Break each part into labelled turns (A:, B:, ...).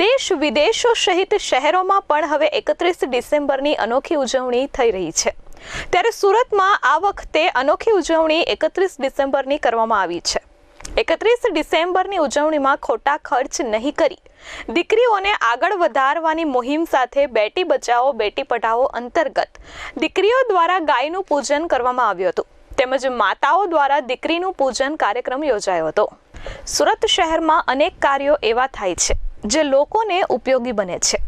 A: દેશ વિદેશો સહિત શહેરોમાં પણ હવે એકત્રીસ ડિસેમ્બરની અનોખી ઉજવણી થઈ રહી છે. ત્યારે સુરતમાં આ વખતે અનોખી ઉજવણી એકત્રીસ ડિસેમ્બરની કરવામાં આવી છે. એકત્રીસ ડિસેમ્બરની ઉજવણીમાં ખોટા ખર્ચ નહીં કરી. દીકરીઓને આગળ વધારવાની મુહિમ સાથે બેટી બચાવો, બેટી પઢાઓ અંતર્ગત દીકરીઓ દ્વારા ગાયનું પૂજન કરવામાં આવ્યું હતું. તેમજ માતાઓ દ્વારા દીકરીનું પૂજન કાર્યક્રમ યોજાયો હતો. સુરત શહેરમાં અનેક કાર્યો એવા થાય છે. જે લોકોને ઉપયોગી બને છે.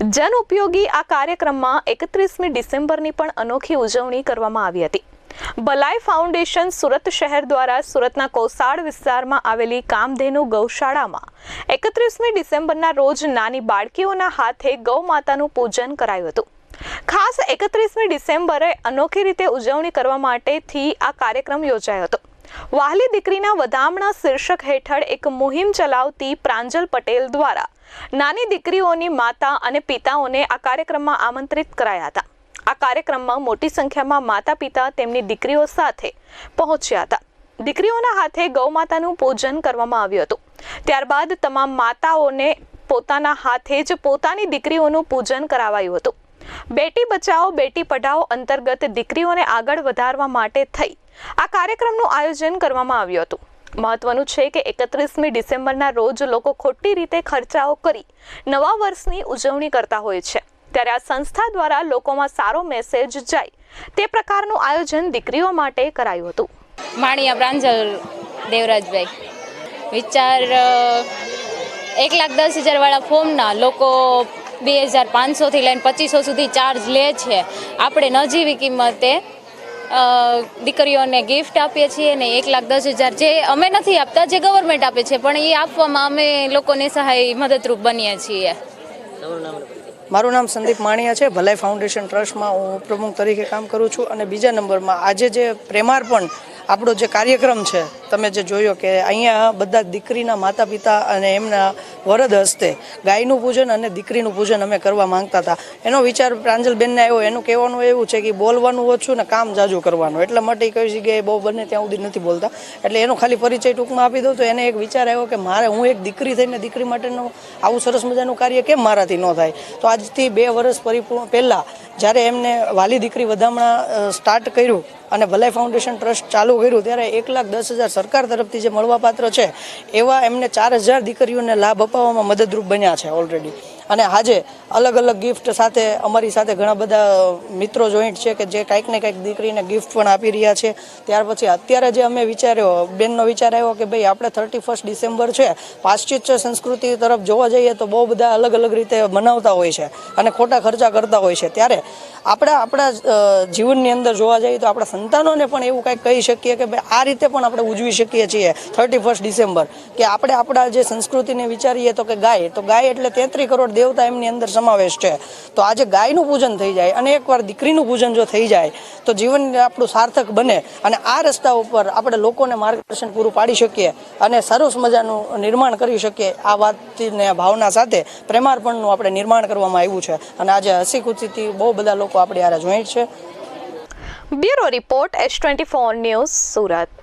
A: જન ઉપયોગી આ કાર્યક્રમમાં એકત્રીસમી ડિસેમ્બરની પણ અનોખી ઉજવણી કરવામાં આવી હતી. ભલાઈ ફાઉન્ડેશન સુરત શહેર દ્વારા સુરતના કોસાડ વિસ્તારમાં આવેલી કામધેનુ ગૌશાળામાં એકત્રીસમી ડિસેમ્બરના રોજ નાની બાળકીઓના હાથે ગૌ માતાનું પૂજન કરાયું હતું. ખાસ એકત્રીસમી ડિસેમ્બરે અનોખી રીતે ઉજવણી કરવા માટેથી આ કાર્યક્રમ યોજાયો હતો. વાહલી દીકરીના વધામણા શીર્ષક હેઠળ એક મુહિમ ચલાવતી પ્રાંજલ પટેલ દ્વારા નાની દીકરીઓની માતા અને પિતાઓને આ કાર્યક્રમમાં આમંત્રિત કરાયા હતા. આ કાર્યક્રમમાં મોટી સંખ્યામાં માતા પિતા તેમની દીકરીઓ સાથે પહોંચ્યા હતા. દીકરીઓના હાથે ગૌમાતાનું પૂજન કરવામાં આવ્યું હતું. ત્યારબાદ તમામ માતાઓને પોતાના હાથે જ પોતાની દીકરીઓનું પૂજન કરાવાયું હતું. બેટી બચાવો બેટી પઢાઓ અંતર્ગત દીકરીઓને આગળ વધારવા માટે થઈ આ કાર્યક્રમનું આયોજન કરવામાં આવ્યું હતું. મહત્વનું છે કે એકત્રીસમી ડિસેમ્બરના રોજ લોકો ખોટી રીતે ખર્ચાઓ કરી નવા વર્ષની ઉજવણી કરતા હોય છે. ત્યારે આ સંસ્થા દ્વારા લોકોમાં સારો મેસેજ જાય તે પ્રકારનું આયોજન દીકરીઓ માટે કરાયું હતું.
B: માણિયા પ્રાંજલ દેવરાજભાઈ. વિચાર એક લાખ દસ હજારવાળા ફોર્મના લોકો બે હજાર પાંચસોથી લઈને પચીસો સુધી ચાર્જ લે છે. આપણે નજીવી કિંમતે દીકરીઓને ગિફ્ટ આપીએ છીએ ને એક લાખ દસ હજાર જે અમે નથી આપતા, જે ગવર્મેન્ટ આપે છે, પણ એ આપવામાં અમે લોકોને સહાય મદદરૂપ બનીએ છીએ.
C: મારું નામ સંદીપ માણિયા છે. ભલાઈ ફાઉન્ડેશન ટ્રસ્ટમાં હું પ્રમુખ તરીકે કામ કરું છું અને બીજા નંબરમાં આજે જે પ્રેમાર્પણ આપણો જે કાર્યક્રમ છે, તમે જે જોયો કે અહીંયા બધા દીકરીના માતા પિતા અને એમના વરદ હસ્તે ગાયનું પૂજન અને દીકરીનું પૂજન અમે કરવા માંગતા હતા. એનો વિચાર પ્રાંજલબેનને આવ્યો. એનું કહેવાનું એવું છે કે બોલવાનું ઓછું ને કામ જાજુ કરવાનું. એટલા માટે કઈ જગ્યાએ બહુ બને ત્યાં સુધી નથી બોલતા. એટલે એનો ખાલી પરિચય ટૂંકમાં આપી દઉં તો એને એક વિચાર આવ્યો કે મારે હું એક દીકરી થઈને દીકરી માટેનું આવું સરસ મજાનું કાર્ય કેમ મારાથી ન થાય? તો આજથી બે વર્ષ પરિપૂર્ણ પહેલાં જ્યારે એમને વાલી દીકરી વધામણા સ્ટાર્ટ કર્યું અને ભલાઈ ફાઉન્ડેશન ટ્રસ્ટ ચાલુ કર્યું, ત્યારે એક લાખ દસ હજાર સરકાર તરફથી જે મળવાપાત્ર છે, એવા એમને ચાર હજાર દીકરીઓને લાભ અપાવવામાં મદદરૂપ બન્યા છે ઓલરેડી અને આજે અલગ અલગ ગિફ્ટ સાથે અમારી સાથે ઘણા બધા મિત્રો જોઈન્ટ છે કે જે કાંઈક ને કાંઈક દીકરીને ગિફ્ટ પણ આપી રહ્યા છે. ત્યાર પછી અત્યારે જે અમે વિચાર્યો, બેનનો વિચાર આવ્યો કે ભાઈ આપણે થર્ટી ફર્સ્ટ ડિસેમ્બર છે, પાશ્ચિત્ય સંસ્કૃતિ તરફ જોવા જઈએ તો બહુ બધા અલગ અલગ રીતે મનાવતા હોય છે અને ખોટા ખર્ચા કરતા હોય છે. ત્યારે આપણા આપણા જીવનની અંદર જોવા જઈએ તો આપણા સંતાનોને પણ એવું કાંઈક કહી શકીએ કે ભાઈ આ રીતે પણ આપણે ઉજવી શકીએ છીએ થર્ટી ફર્સ્ટ ડિસેમ્બર કે આપણે આપણા જે સંસ્કૃતિને વિચારીએ તો કે ગાય, તો ગાય એટલે તેત્રી કરોડ દેવતા એમની અંદર સમાવેશ છે. તો આજે ગાયનું પૂજન થઈ જાય અને એકવાર દીકરીનું પૂજન જો થઈ જાય, તો જીવન આપણું સાર્થક બને. અને આ રસ્તા ઉપર આપણે લોકોને માર્ગદર્શન પૂરું પાડી શકીએ અને સરસ મજાનું નિર્માણ કરી શકીએ. આ વાતને ભાવના સાથે પ્રેમાર્પણનું આપણે નિર્માણ કરવામાં આવ્યું છે. અને આજે હસી ખુશીથી બહુ બધા લોકો આપણે આરે જોઈન્ટ છે.
A: Bureau report S twenty four news Surat.